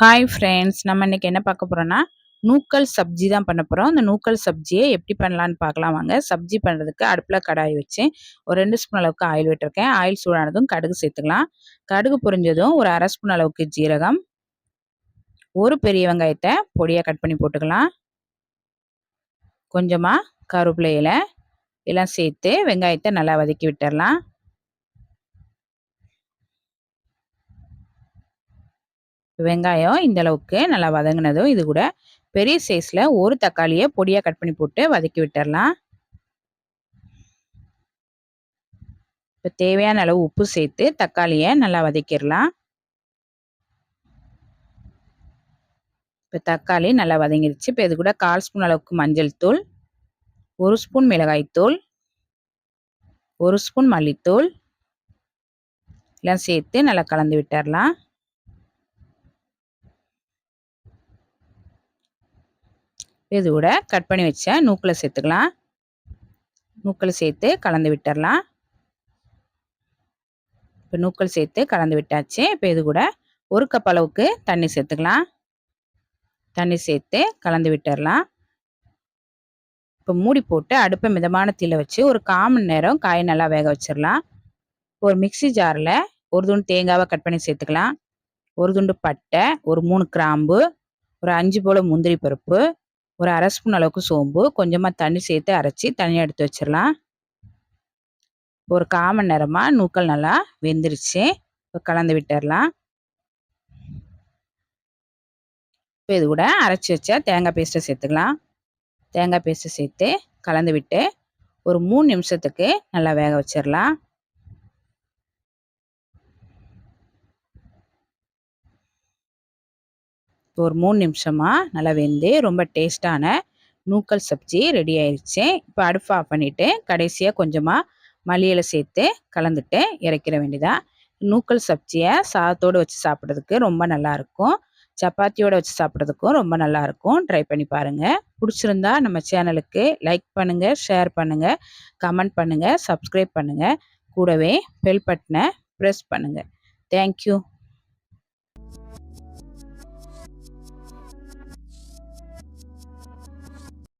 Hi friends நம்ம இன்றைக்கி என்ன பார்க்க போகிறோன்னா நூக்கல் சப்ஜி தான் பண்ண போகிறோம் அந்த நூக்கல் சப்ஜியை எப்படி பண்ணலான்னு பார்க்கலாம் வாங்க. சப்ஜி பண்ணுறதுக்கு அடுப்பில் கடாய் வச்சு ஒரு ரெண்டு ஸ்பூன் அளவுக்கு ஆயில் விட்டுருக்கேன். ஆயில் சூடானதும் கடுகு சேர்த்துக்கலாம். கடுகு பொரிஞ்சதும் ஒரு அரை ஸ்பூன் அளவுக்கு ஜீரகம். ஒரு பெரிய வெங்காயத்தை பொடியாக கட் பண்ணி போட்டுக்கலாம். கொஞ்சமாக கருவேப்பிலையில் எல்லாம் சேர்த்து வெங்காயத்தை நல்லா வதக்கி விட்டுடலாம் வெங்காயம் இந்த அளவுக்கு நல்லா வதங்கினதும் இது கூட பெரிய சைஸில் ஒரு தக்காளியை பொடியாக கட் பண்ணி போட்டு வதக்கி விட்டுடலாம் இப்போ தேவையான அளவு உப்பு சேர்த்து தக்காளியை நல்லா வதக்கிடலாம். இப்போ தக்காளி நல்லா வதங்கிடுச்சு. இப்போ இது கூட கால் ஸ்பூன் அளவுக்கு மஞ்சள் தூள் ஒரு ஸ்பூன் மிளகாய்த்தூள் ஒரு ஸ்பூன் மல்லித்தூள் எல்லாம் சேர்த்து நல்லா கலந்து விட்டுடலாம் இது கூட கட் பண்ணி வச்ச நூக்கில் சேர்த்துக்கலாம். நூக்கில் சேர்த்து கலந்து விட்டுடலாம் இப்போ நூக்கள் சேர்த்து கலந்து விட்டாச்சு. இப்போ இது கூட ஒரு கப் அளவுக்கு தண்ணி சேர்த்துக்கலாம். தண்ணி சேர்த்து கலந்து விட்டுடலாம் இப்போ மூடி போட்டு அடுப்பை மிதமான தீல வச்சு ஒரு கால் மணி நேரம் காய் நல்லா வேக வச்சிடலாம் ஒரு மிக்சி ஜாரில் ஒரு துண்டு தேங்காவை கட் பண்ணி சேர்த்துக்கலாம். ஒரு துண்டு பட்டை ஒரு மூணு கிராம்பு ஒரு அஞ்சு போல் முந்திரி பருப்பு ஒரு அரை ஸ்பூன் அளவுக்கு சோம்பு கொஞ்சமாக தண்ணி சேர்த்து அரைச்சி தனியாக எடுத்து வச்சிடலாம் ஒரு காமன் நேரமாக நூக்கல் நல்லா வெந்துருச்சு. இப்போ கலந்து விட்டுடலாம் இப்போ இது கூட அரைச்சி வச்ச தேங்காய் பேஸ்ட்டை சேர்த்துக்கலாம். தேங்காய் பேஸ்ட்டை சேர்த்து கலந்து விட்டு ஒரு மூணு நிமிஷத்துக்கு நல்லா வேக வச்சிடலாம் இப்போ ஒரு மூணு நிமிஷமாக நல்லா வெந்து ரொம்ப டேஸ்ட்டான நூக்கல் சப்ஜி ரெடி ஆயிடுச்சு இப்போ அடுப்பு ஆஃப் பண்ணிவிட்டு கடைசியாக கொஞ்சமாக மளியில் சேர்த்து கலந்துட்டு இறக்கிற வேண்டியதான் நூக்கல் சப்ஜியை சாதத்தோடு வச்சு சாப்பிட்றதுக்கு ரொம்ப நல்லாயிருக்கும். சப்பாத்தியோடு வச்சு சாப்பிட்றதுக்கும் ரொம்ப நல்லாயிருக்கும். ட்ரை பண்ணி பாருங்கள் பிடிச்சிருந்தா நம்ம சேனலுக்கு லைக் பண்ணுங்கள் ஷேர் பண்ணுங்கள் கமெண்ட் பண்ணுங்கள் சப்ஸ்கிரைப் பண்ணுங்கள் கூடவே பெல் பட்டனை ப்ரெஸ் பண்ணுங்கள் தேங்க்யூ.